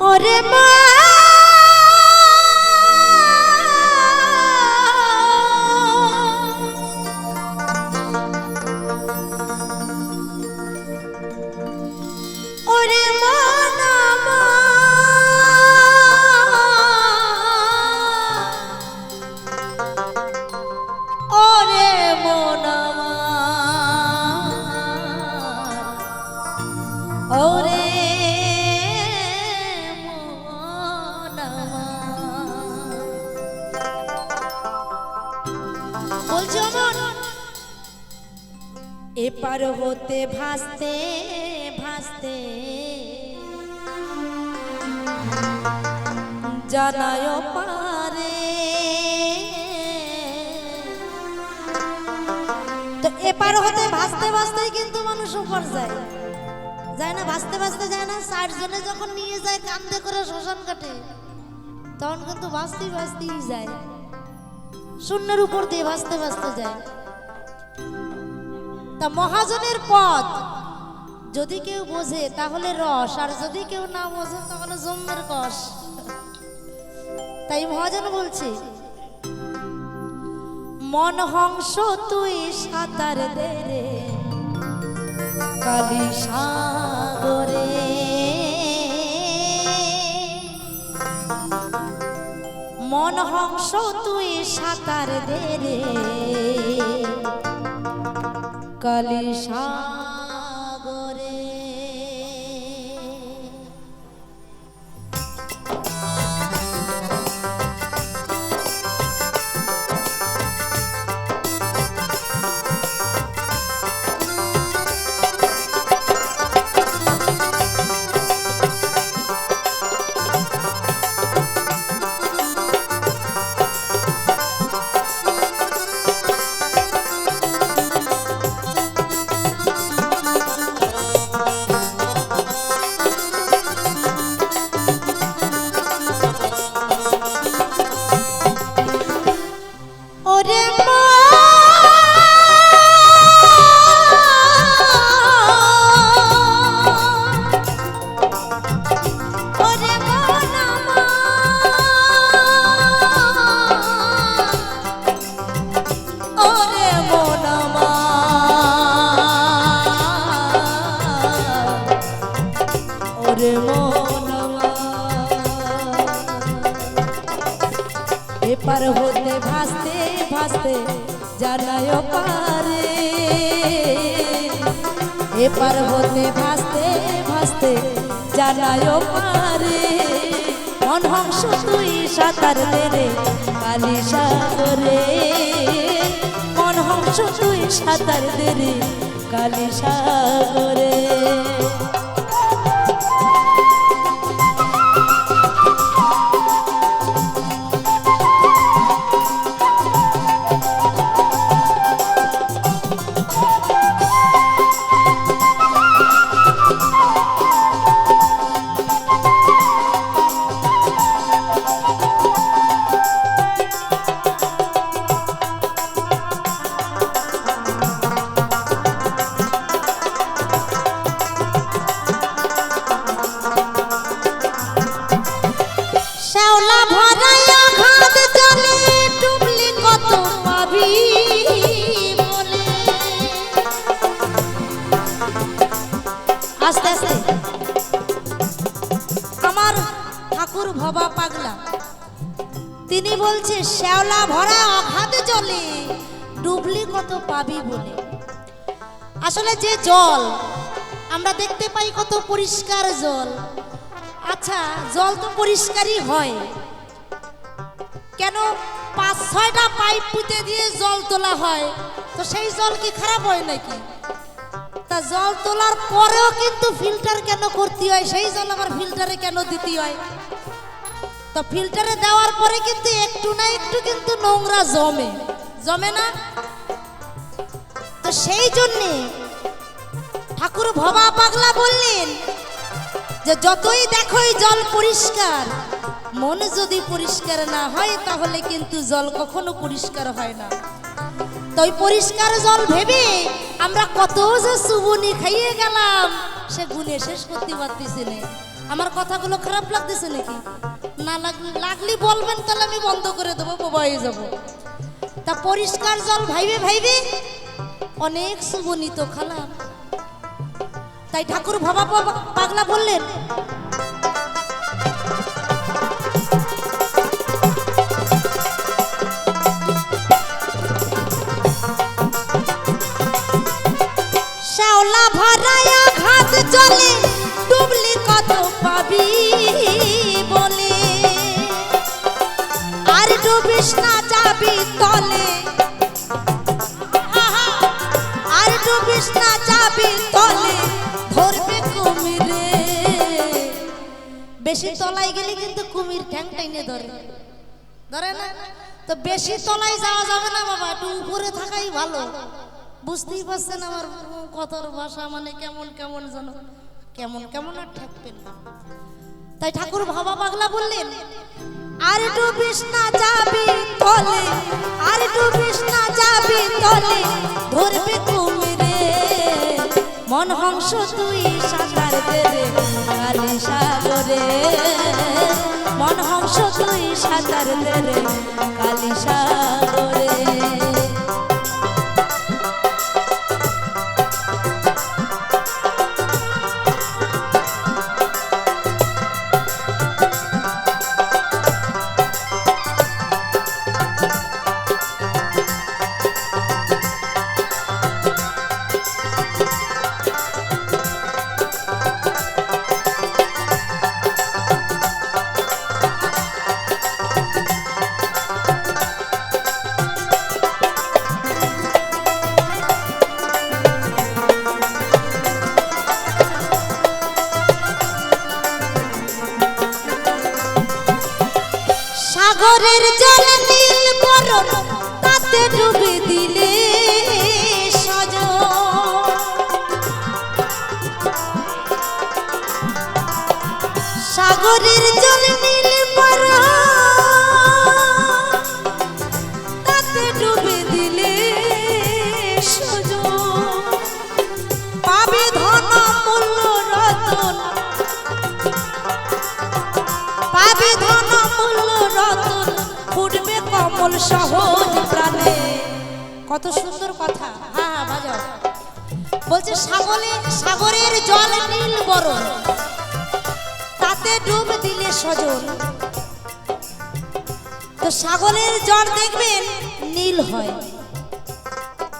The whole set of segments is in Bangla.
ওরে মা এপার হতে ভাসতে ভাসতে। জানায় পারে। তো এপার হতে ভাসতে ভাসতে কিন্তু মানুষ উপর যায়। যায় না, ভাসতে ভাসতে যায় না। ষাট জনে যখন নিয়ে যায়, কান্দে করে শ্মশান কাটে তখন কিন্তু ভাসতেই ভাসতেই যায়। শূন্যের উপর দিয়ে ভাসতে ভাসতে যায়। তা মহাজনের পথ। যদি কেউ বোঝে, তাহলে রস। আর যদি কেউ না বোঝে, তাহলে জম্মের কষ। তাই মহাজন বলছে, মন হংস তুই সাঁতার দে রে, কালী সাগরে। মন হংস তুই সাঁতার দে রে কালী সাগরে এপার হতে ভাসতে ভাসতে জানায় পারে এপার হতে ভাসতে ভাসতে জানায় পারে মন হংস তুই সাঁতার দেরে কালী সাগরে। মন হংস তুই সাঁতার দেরে কালী সাগরে। ভবা পাগলা। তিনি বলছে, শ্যাওলা ভরা অঘাত জলে ডুবলি কত পাবি বলে। আসলে যে জল, আমরা দেখতে পাই কত পরিষ্কার জল। আচ্ছা জল তো পরিষ্কারই হয়। কেন পাঁচ, ছয়টা পাইপ পুঁতে দিয়ে জল তোলা হয়? তো সেই জল কি খারাপ হয় নাকি? তা জল তোলার পরেও কিন্তু ফিল্টার কেন করতে হয়? সেই জল আবার ফিল্টারে কেন দিতে হয়? তো ফিল্টারে দেওয়ার পরে কিন্তু একটু না একটু কিন্তু নোংরা জমে। জমে না? তো সেই জন্যে ঠাকুর ভবা পাগলা বললেন যে, যতই দেখোই জল পরিষ্কার, মন যদি পরিষ্কার না হয় তাহলে কিন্তু জল কখনো পরিষ্কার হয় না। তো ওই পরিষ্কার জল ভেবে আমরা কত যে সুবনি খাইয়ে গেলাম, সে গুনে শেষ করতে পারতেছি না। আমার কথাগুলো খারাপ লাগতেছে নাকি? না লাগলে বলবেন, তাহলে আমি বন্ধ করে দেবো, বোবাই যাব। তা পরিষ্কার জল ভাইবে ভাইবে? অনেক সুবনিত খালা। তাই ঠাকুর ভাবা পাগলা বললেন পাবি বলে। আর ডুবিস না যাবি তলে। আর ডুবিস না যাবি তলে। ধরবে কুমিরে। বেশি তলায় গেলে কিন্তু কুমির ঠ্যাং টাইনে ধরে। ধরে না? তো বেশি তলায় যাওয়া যাবে না বাবা, একটু উপরে থাকাই ভালো। বুঝতেই পারছেন আমার কথার ভাষা মানে কেমন কেমন যেন। কেমন কেমন আর ঠেকবেন না। তাই ঠাকুর ভাবা পাগলা বললেন, আর ডুবিস না যাবি তলে, আর ডুবিস না যাবি তলে, ধরবে কুমিরে মন হংস তুই সাঁতার দেবে কালী সাগরে। মন হংস তুই সাঁতার দেবে কালী সাগরে। সাগরের জল নীল বরণ তাতে ডুবে দিলে সাগরের জল নীল বরণ তাতে ডুবে দিলে সহজ প্রাণে। কত সুন্দর কথা। হ্যাঁ হ্যাঁ বাজাও। বলছে সাগরে সাগরের জল নীল বরণ। তাতে ডুব দিলে সজন। তো সাগরের জল দেখবেন, নীল হয়।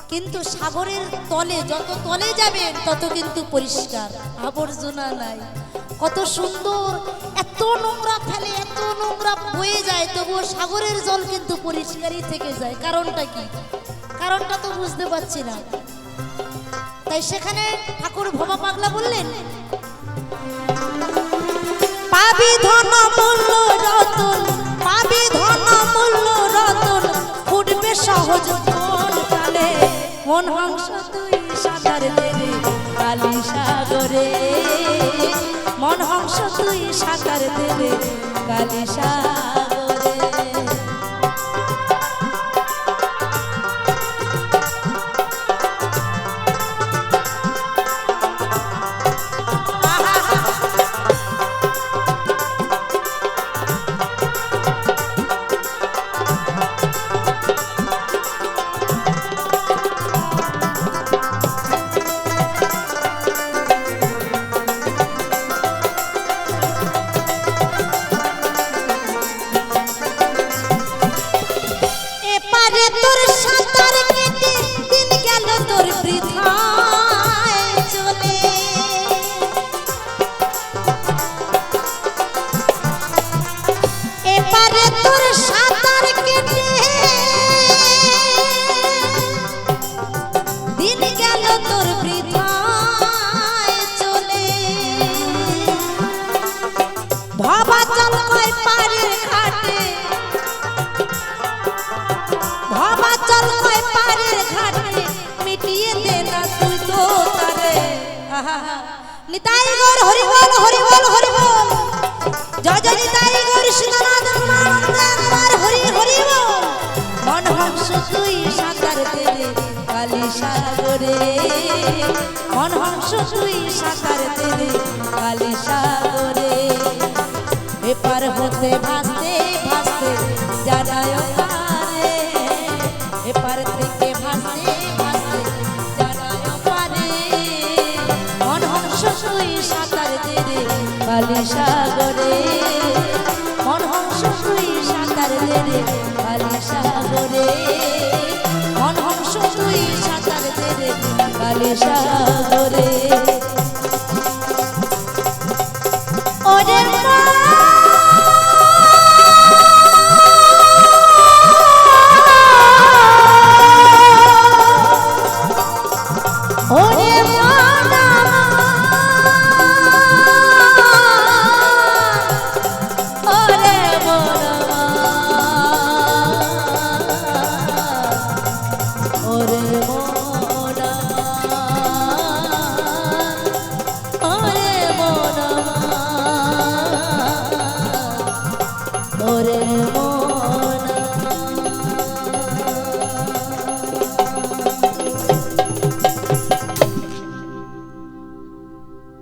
কিন্তু সাগরের তলে, যত তলে যাবেন, তত কিন্তু পরিষ্কার। আবর্জনা নাই। কত সুন্দর এত নোংরা ফেলে এত নোংরা বয়ে যায়, তবুও সাগরের জল কিন্তু পরিষ্কারই থেকে যায়। কারণটা কি? কারণটা তো বুঝতে পারছি না। তাই সেখানে ঠাকুর ভবা পাগলা বললেন, পাবি ধন মূল্য রতন, পাবি ধন মূল্য রতন, ফুটবে সহজ মন হংস তুই দেবে কালী সাগরে। তুই সাঁতার দেবে কালী নিতাই গৌর হরি বল হরি বল হরি বল জয় জয় নিতাই গৌর সীতানাথ আমার হরি হরি মন হংস তুই সাঁতার দেবে কালী সাগরে। মন হংস তুই সাঁতার দেবে কালী সাগরে। এপার হতে ভাসতে বালি সাগরে, মন হংস তুই সাঁতার দেরে কালী সাগরে। মন হংস তুই সাঁতার দেরে কালী সাগরে।